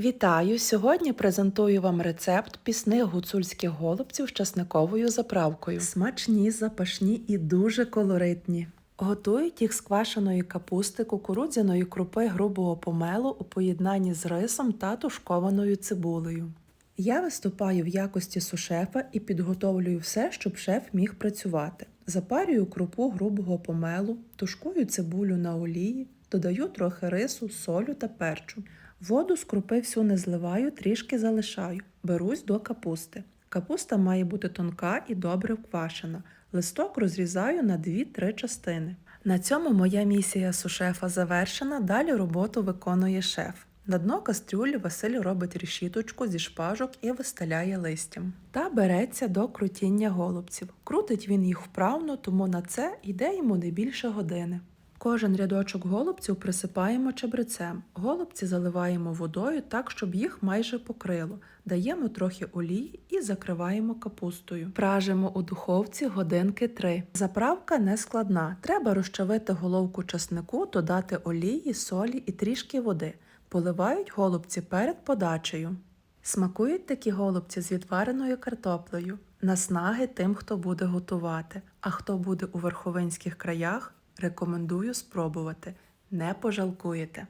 Вітаю! Сьогодні презентую вам рецепт пісних гуцульських голубців з часниковою заправкою. Смачні, запашні і дуже колоритні. Готують їх з квашеної капусти, кукурудзяної крупи грубого помелу у поєднанні з рисом та тушкованою цибулею. Я виступаю в якості сушефа і підготовлюю все, щоб шеф міг працювати. Запарюю крупу грубого помелу, тушкую цибулю на олії, додаю трохи рису, солю та перчу. Воду з крупи всю не зливаю, трішки залишаю. Берусь до капусти. Капуста має бути тонка і добре вквашена. Листок розрізаю на 2-3 частини. На цьому моя місія сушефа завершена. Далі роботу виконує шеф. На дно кастрюлі Василь робить решіточку зі шпажок і вистеляє листям. Та береться до крутіння голубців. Крутить він їх вправно, тому на це йде йому не більше години. Кожен рядочок голубців присипаємо чебрецем. Голубці заливаємо водою так, щоб їх майже покрило. Даємо трохи олії і закриваємо капустою. Пражимо у духовці годинки 3. Заправка не складна. Треба розчавити головку часнику, додати олії, солі і трішки води. Поливають голубці перед подачею. Смакують такі голубці з відвареною картоплею. Наснаги тим, хто буде готувати. А хто буде у верховинських краях, рекомендую спробувати. Не пожалкуєте.